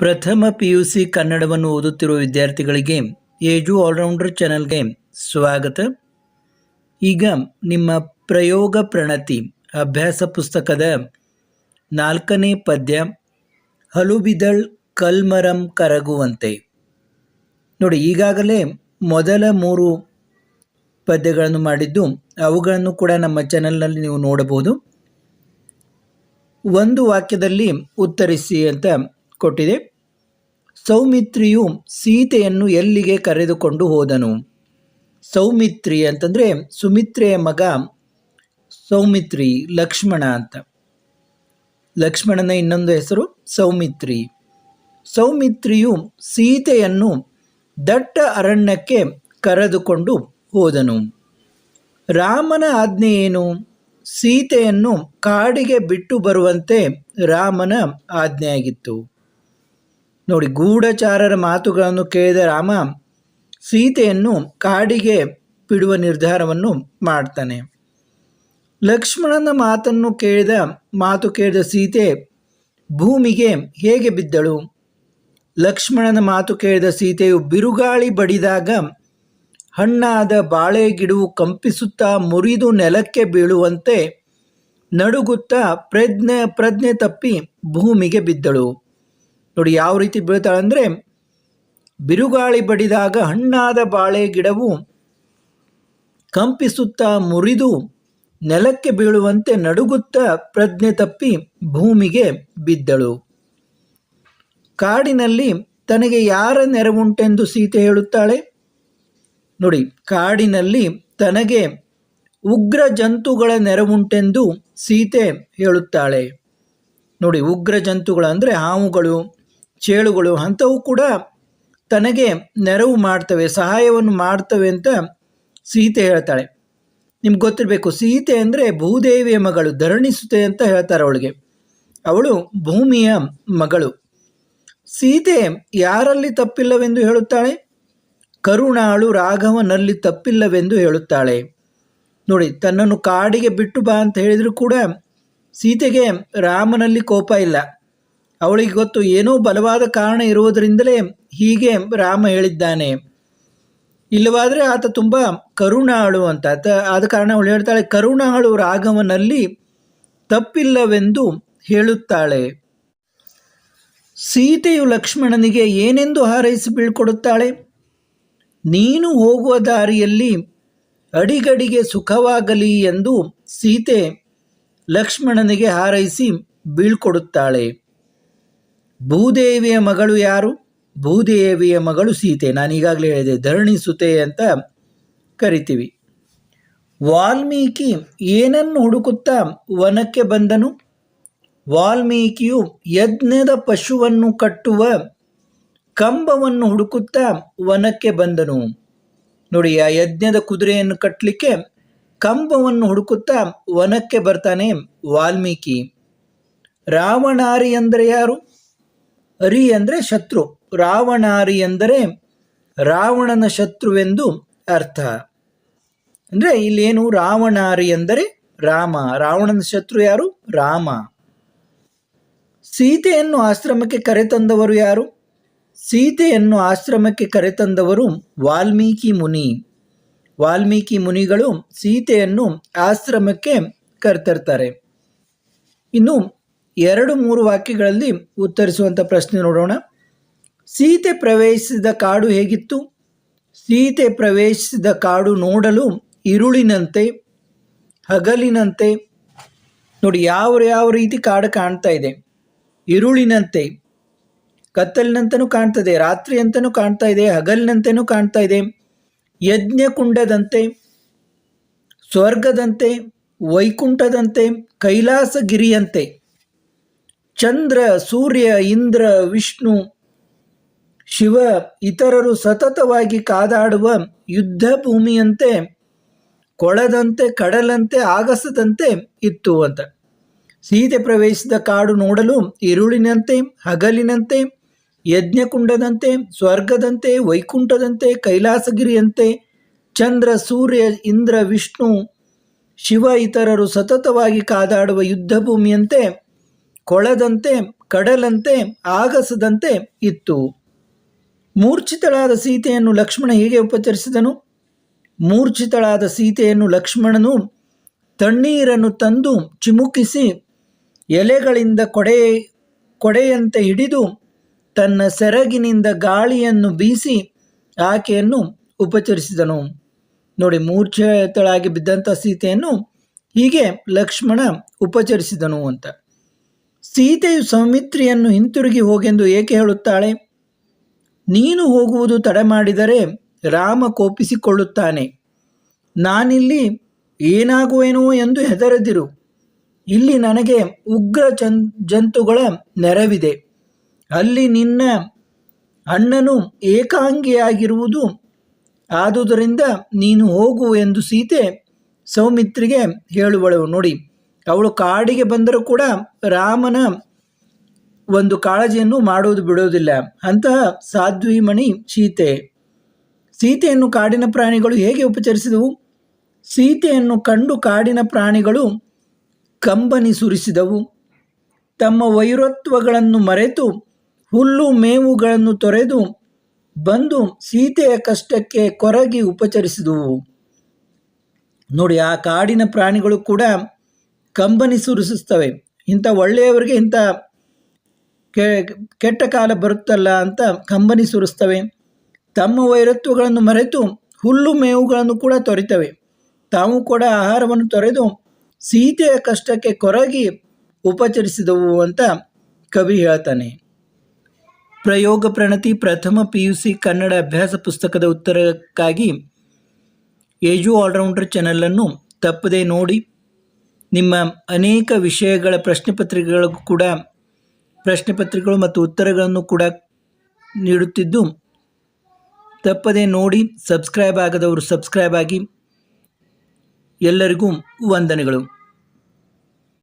ಪ್ರಥಮ P U C ಕನ್ನಡವನ್ನು ಓದುತ್ತಿರುವ ವಿದ್ಯಾರ್ಥಿಗಳಿಗೆ ಏಜು ಆಲ್ರೌಂಡರ್ ಚಾನಲ್ಗೆ ಸ್ವಾಗತ. ಈಗ ನಿಮ್ಮ ಪ್ರಯೋಗ ಪ್ರಣತಿ, ಅಭ್ಯಾಸ ಪುಸ್ತಕದ ನಾಲ್ಕನೇ ಪದ್ಯ, ಹಲುಬಿದಳ್ ಕಲ್ಮರಂ ಕರಗುವಂತೆ. ನೋಡಿ, ಈಗಾಗಲೇ ಮೊದಲ ಮೂರು ಪದ್ಯಗಳನ್ನು ಮಾಡಿದ್ದು, ಅವುಗಳನ್ನು ಕೂಡ ನಮ್ಮ ಚಾನಲ್ನಲ್ಲಿ ನೀವು ನೋಡಬಹುದು. ಒಂದು ವಾಕ್ಯದಲ್ಲಿ ಉತ್ತರಿಸಿ ಅಂತ ಕೊಟ್ಟಿದೆ. ಸೌಮಿತ್ರಿಯು ಸೀತೆಯನ್ನು ಎಲ್ಲಿಗೆ ಕರೆದುಕೊಂಡು ಹೋದನು? ಸೌಮಿತ್ರಿ ಅಂತಂದರೆ ಸುಮಿತ್ರೆಯ ಮಗ ಸೌಮಿತ್ರಿ, ಲಕ್ಷ್ಮಣ ಅಂತ. ಲಕ್ಷ್ಮಣನ ಇನ್ನೊಂದು ಹೆಸರು ಸೌಮಿತ್ರಿ. ಸೌಮಿತ್ರಿಯು ಸೀತೆಯನ್ನು ದಟ್ಟ ಅರಣ್ಯಕ್ಕೆ ಕರೆದುಕೊಂಡು ಹೋದನು. ರಾಮನ ಆಜ್ಞೆ ಏನು? ಸೀತೆಯನ್ನು ಕಾಡಿಗೆ ಬಿಟ್ಟು ಬರುವಂತೆ ರಾಮನ ಆಜ್ಞೆಯಾಗಿತ್ತು. ನೋಡಿ, ಗೂಢಚಾರರ ಮಾತುಗಳನ್ನು ಕೇಳಿದ ರಾಮ ಸೀತೆಯನ್ನು ಕಾಡಿಗೆ ಬಿಡುವ ನಿರ್ಧಾರವನ್ನು ಮಾಡ್ತಾನೆ. ಲಕ್ಷ್ಮಣನ ಮಾತನ್ನು ಕೇಳಿದ, ಮಾತು ಕೇಳಿದ ಸೀತೆ ಭೂಮಿಗೆ ಹೇಗೆ ಬಿದ್ದಳು? ಲಕ್ಷ್ಮಣನ ಮಾತು ಕೇಳಿದ ಸೀತೆಯು ಬಿರುಗಾಳಿ ಬಡಿದಾಗ ಹಣ್ಣಾದ ಬಾಳೆ ಗಿಡವು ಕಂಪಿಸುತ್ತಾ ಮುರಿದು ನೆಲಕ್ಕೆ ಬೀಳುವಂತೆ ನಡುಗುತ್ತಾ ಪ್ರಜ್ಞೆ ಪ್ರಜ್ಞೆ ತಪ್ಪಿ ಭೂಮಿಗೆ ಬಿದ್ದಳು. ನೋಡಿ ಯಾವ ರೀತಿ ಬೀಳ್ತಾಳೆ ಅಂದರೆ ಬಿರುಗಾಳಿ ಬಡಿದಾಗ ಹಣ್ಣಾದ ಬಾಳೆ ಗಿಡವು ಕಂಪಿಸುತ್ತಾ ಮುರಿದು ನೆಲಕ್ಕೆ ಬೀಳುವಂತೆ ನಡುಗುತ್ತಾ ಪ್ರಜ್ಞೆ ತಪ್ಪಿ ಭೂಮಿಗೆ ಬಿದ್ದಳು. ಕಾಡಿನಲ್ಲಿ ತನಗೆ ಯಾರ ನೆರವುಂಟೆಂದು ಸೀತೆ ಹೇಳುತ್ತಾಳೆ? ನೋಡಿ, ಕಾಡಿನಲ್ಲಿ ತನಗೆ ಉಗ್ರ ಜಂತುಗಳ ನೆರವುಂಟೆಂದು ಸೀತೆ ಹೇಳುತ್ತಾಳೆ. ನೋಡಿ, ಉಗ್ರ ಜಂತುಗಳು ಅಂದರೆ ಹಾವುಗಳು ಚೇಳುಗಳು ಅಂಥವು ಕೂಡ ತನಗೆ ನೆರವು ಮಾಡ್ತವೆ, ಸಹಾಯವನ್ನು ಮಾಡ್ತವೆ ಅಂತ ಸೀತೆ ಹೇಳ್ತಾಳೆ. ನಿಮ್ಗೆ ಗೊತ್ತಿರಬೇಕು, ಸೀತೆ ಅಂದರೆ ಭೂದೇವಿಯ ಮಗಳು ಧರಣಿಸುತ್ತೆ ಅಂತ ಹೇಳ್ತಾರೆ ಅವಳಿಗೆ. ಅವಳು ಭೂಮಿಯ ಮಗಳು. ಸೀತೆ ಯಾರಲ್ಲಿ ತಪ್ಪಿಲ್ಲವೆಂದು ಹೇಳುತ್ತಾಳೆ? ಕರುಣಾಳು ರಾಘವನಲ್ಲಿ ತಪ್ಪಿಲ್ಲವೆಂದು ಹೇಳುತ್ತಾಳೆ. ನೋಡಿ, ತನ್ನನ್ನು ಕಾಡಿಗೆ ಬಿಟ್ಟು ಬಾ ಅಂತ ಹೇಳಿದರೂ ಕೂಡ ಸೀತೆಗೆ ರಾಮನಲ್ಲಿ ಕೋಪ ಇಲ್ಲ. ಅವಳಿಗೆ ಗೊತ್ತು, ಏನೋ ಬಲವಾದ ಕಾರಣ ಇರುವುದರಿಂದಲೇ ಹೀಗೆ ರಾಮ ಹೇಳಿದ್ದಾನೆ. ಇಲ್ಲವಾದರೆ ಆತ ತುಂಬ ಕರುಣಾಳು ಅಂತ. ಆದ ಕಾರಣ ಅವಳು ಹೇಳ್ತಾಳೆ, ಕರುಣಾಳು ರಾಘವನಲ್ಲಿ ತಪ್ಪಿಲ್ಲವೆಂದು ಹೇಳುತ್ತಾಳೆ. ಸೀತೆಯು ಲಕ್ಷ್ಮಣನಿಗೆ ಏನೆಂದು ಹಾರೈಸಿ ಬೀಳ್ಕೊಡುತ್ತಾಳೆ? ನೀನು ಹೋಗುವ ದಾರಿಯಲ್ಲಿ ಅಡಿಗಡಿಗೆ ಸುಖವಾಗಲಿ ಎಂದು ಸೀತೆ ಲಕ್ಷ್ಮಣನಿಗೆ ಹಾರೈಸಿ ಬೀಳ್ಕೊಡುತ್ತಾಳೆ. ಭೂದೇವಿಯ ಮಗಳು ಯಾರು? ಭೂದೇವಿಯ ಮಗಳು ಸೀತೆ. ನಾನು ಈಗಾಗಲೇ ಹೇಳಿದೆ ಧರಣಿಸುತೆ ಅಂತ ಕರಿತೀವಿ. ವಾಲ್ಮೀಕಿ ಏನನ್ನು ಹುಡುಕುತ್ತಾ ವನಕ್ಕೆ ಬಂದನು? ವಾಲ್ಮೀಕಿಯು ಯಜ್ಞದ ಪಶುವನ್ನು ಕಟ್ಟುವ ಕಂಬವನ್ನು ಹುಡುಕುತ್ತಾ ವನಕ್ಕೆ ಬಂದನು. ನೋಡಿ, ಆ ಯಜ್ಞದ ಕುದುರೆಯನ್ನು ಕಟ್ಟಲಿಕ್ಕೆ ಕಂಬವನ್ನು ಹುಡುಕುತ್ತಾ ವನಕ್ಕೆ ಬರ್ತಾನೆ ವಾಲ್ಮೀಕಿ. ರಾವಣಾರಿ ಅಂದರೆ ಯಾರು? ಅರಿ ಅಂದರೆ ಶತ್ರು, ರಾವಣಾರಿ ಎಂದರೆ ರಾವಣನ ಶತ್ರುವೆಂದು ಅರ್ಥ. ಅಂದರೆ ಇಲ್ಲೇನು ರಾವಣಾರಿ ಎಂದರೆ ರಾಮ, ರಾವಣನ ಶತ್ರು ಯಾರು? ರಾಮ. ಸೀತೆಯನ್ನು ಆಶ್ರಮಕ್ಕೆ ಕರೆತಂದವರು ಯಾರು? ಸೀತೆಯನ್ನು ಆಶ್ರಮಕ್ಕೆ ಕರೆತಂದವರು ವಾಲ್ಮೀಕಿ ಮುನಿ. ವಾಲ್ಮೀಕಿ ಮುನಿಗಳು ಸೀತೆಯನ್ನು ಆಶ್ರಮಕ್ಕೆ ಕರೆತರ್ತಾರೆ. ಇನ್ನು ಎರಡು ಮೂರು ವಾಕ್ಯಗಳಲ್ಲಿ ಉತ್ತರಿಸುವಂಥ ಪ್ರಶ್ನೆ ನೋಡೋಣ. ಸೀತೆ ಪ್ರವೇಶಿಸಿದ ಕಾಡು ಹೇಗಿತ್ತು? ಸೀತೆ ಪ್ರವೇಶಿಸಿದ ಕಾಡು ನೋಡಲು ಇರುಳಿನಂತೆ, ಹಗಲಿನಂತೆ. ನೋಡಿ, ಯಾವ ಯಾವ ರೀತಿ ಕಾಡು ಕಾಣ್ತಾ ಇದೆ? ಇರುಳಿನಂತೆ. ಕತ್ತಲಿನಂತನೂ ಕಾಣ್ತದೆ ರಾತ್ರಿ ಅಂತನೂ ಕಾಣ್ತಾ ಇದೆ, ಹಗಲಿನಂತೆನೂ ಕಾಣ್ತಾ ಇದೆ. ಯಜ್ಞಕುಂಡದಂತೆ ಸ್ವರ್ಗದಂತೆ, ವೈಕುಂಠದಂತೆ, ಕೈಲಾಸಗಿರಿಯಂತೆ. ಚಂದ್ರ, ಸೂರ್ಯ, ಇಂದ್ರ, ವಿಷ್ಣು, ಶಿವ ಇತರರು ಸತತವಾಗಿ ಕಾದಾಡುವ ಯುದ್ಧ ಭೂಮಿಯಂತೆ, ಕೊಳದಂತೆ, ಕಡಲಂತೆ, ಆಗಸದಂತೆ ಇತ್ತು ಅಂತ. ಸೀತೆ ಪ್ರವೇಶಿಸಿದ ಕಾಡು ನೋಡಲು ಇರುಳಿನಂತೆ, ಹಗಲಿನಂತೆ, ಯಜ್ಞಕುಂಡದಂತೆ, ಸ್ವರ್ಗದಂತೆ, ವೈಕುಂಠದಂತೆ, ಕೈಲಾಸಗಿರಿಯಂತೆ, ಚಂದ್ರ, ಸೂರ್ಯ, ಇಂದ್ರ, ವಿಷ್ಣು, ಶಿವ ಇತರರು ಸತತವಾಗಿ ಕಾದಾಡುವ ಯುದ್ಧ ಭೂಮಿಯಂತೆ ಕೊಳದಂತೆ, ಕಡಲಂತೆ, ಆಗಸದಂತೆ ಇತ್ತು. ಮೂರ್ಛಿತಳಾದ ಸೀತೆಯನ್ನು ಲಕ್ಷ್ಮಣ ಹೇಗೆ ಉಪಚರಿಸಿದನು? ಮೂರ್ಛಿತಳಾದ ಸೀತೆಯನ್ನು ಲಕ್ಷ್ಮಣನು ತಣ್ಣೀರನ್ನು ತಂದು ಚಿಮುಕಿಸಿ ಎಲೆಗಳಿಂದ ಕೊಡೆ, ಕೊಡೆಯಂತೆ ಹಿಡಿದು ತನ್ನ ಸೆರಗಿನಿಂದ ಗಾಳಿಯನ್ನು ಬೀಸಿ ಆಕೆಯನ್ನು ಉಪಚರಿಸಿದನು. ನೋಡಿ, ಮೂರ್ಛಿತಳಾಗಿ ಬಿದ್ದಂಥ ಸೀತೆಯನ್ನು ಹೀಗೆ ಲಕ್ಷ್ಮಣ ಉಪಚರಿಸಿದನು ಅಂತ. ಸೀತೆಯು ಸೌಮಿತ್ರಿಯನ್ನು ಹಿಂತಿರುಗಿ ಹೋಗೆಂದು ಏಕೆ ಹೇಳುತ್ತಾಳೆ? ನೀನು ಹೋಗುವುದು ತಡೆ ಮಾಡಿದರೆ ರಾಮ ಕೋಪಿಸಿಕೊಳ್ಳುತ್ತಾನೆ. ನಾನಿಲ್ಲಿ ಏನಾಗುವೇನೋ ಎಂದು ಹೆದರದಿರು. ಇಲ್ಲಿ ನನಗೆ ಉಗ್ರ ಜಂತುಗಳ ನೆರವಿದೆ. ಅಲ್ಲಿ ನಿನ್ನ ಅಣ್ಣನು ಏಕಾಂಗಿಯಾಗಿರುವುದು. ಆದುದರಿಂದ ನೀನು ಹೋಗು ಎಂದು ಸೀತೆ ಸೌಮಿತ್ರಿಗೆ ಹೇಳುವಳು. ನೋಡಿ ಅವಳು ಕಾಡಿಗೆ ಬಂದರೂ ಕೂಡ ರಾಮನ ಒಂದು ಕಾಳಜಿಯನ್ನು ಮಾಡುವುದು ಬಿಡುವುದಿಲ್ಲ ಅಂತಹ ಸಾಧ್ವಿಮಣಿ ಸೀತೆ. ಸೀತೆಯನ್ನು ಕಾಡಿನ ಪ್ರಾಣಿಗಳು ಹೇಗೆ ಉಪಚರಿಸಿದವು? ಸೀತೆಯನ್ನು ಕಂಡು ಕಾಡಿನ ಪ್ರಾಣಿಗಳು ಕಂಬನಿ ಸುರಿಸಿದವು. ತಮ್ಮ ವೈರತ್ವಗಳನ್ನು ಮರೆತು, ಹುಲ್ಲು ಮೇವುಗಳನ್ನು ತೊರೆದು ಬಂದು ಸೀತೆಯ ಕಷ್ಟಕ್ಕೆ ಕೊರಗಿ ಉಪಚರಿಸಿದವು. ನೋಡಿ, ಆ ಕಾಡಿನ ಪ್ರಾಣಿಗಳು ಕೂಡ ಕಂಬನಿ ಸುರಿಸುತ್ತವೆ ಇಂಥ ಒಳ್ಳೆಯವರಿಗೆ ಇಂಥ ಕೆಟ್ಟ ಕಾಲ ಬರುತ್ತಲ್ಲ ಅಂತ ಕಂಬನಿ ಸುರಿಸ್ತವೆ ತಮ್ಮ ವೈರತ್ವಗಳನ್ನು ಮರೆತು ಹುಲ್ಲು ಮೇವುಗಳನ್ನು ಕೂಡ ತೊರಿತವೆ. ತಾವು ಕೂಡ ಆಹಾರವನ್ನು ತೊರೆದು ಸೀತೆಯ ಕಷ್ಟಕ್ಕೆ ಕೊರಗಿ ಉಪಚರಿಸಿದವು ಅಂತ ಕವಿ ಹೇಳ್ತಾನೆ. ಪ್ರಯೋಗ ಪ್ರಣತಿ ಪ್ರಥಮ ಪಿ ಯು ಸಿ ಕನ್ನಡ ಅಭ್ಯಾಸ ಪುಸ್ತಕದ ಉತ್ತರಕ್ಕಾಗಿ ಏಜು ಆಲ್ರೌಂಡರ್ ಚಾನಲನ್ನು ತಪ್ಪದೆ ನೋಡಿ ನಿಮ್ಮ ಅನೇಕ ವಿಷಯಗಳ ಪ್ರಶ್ನೆ ಪತ್ರಿಕೆಗಳಿಗೂ ಕೂಡ ಪ್ರಶ್ನೆ ಪತ್ರಿಕೆಗಳು ಮತ್ತು ಉತ್ತರಗಳನ್ನು ಕೂಡ ನೀಡುತ್ತಿದ್ದು, ತಪ್ಪದೆ ನೋಡಿ ಸಬ್ಸ್ಕ್ರೈಬ್ ಆಗದವರು ಸಬ್ಸ್ಕ್ರೈಬ್ ಆಗಿ. ಎಲ್ಲರಿಗೂ ವಂದನೆಗಳು.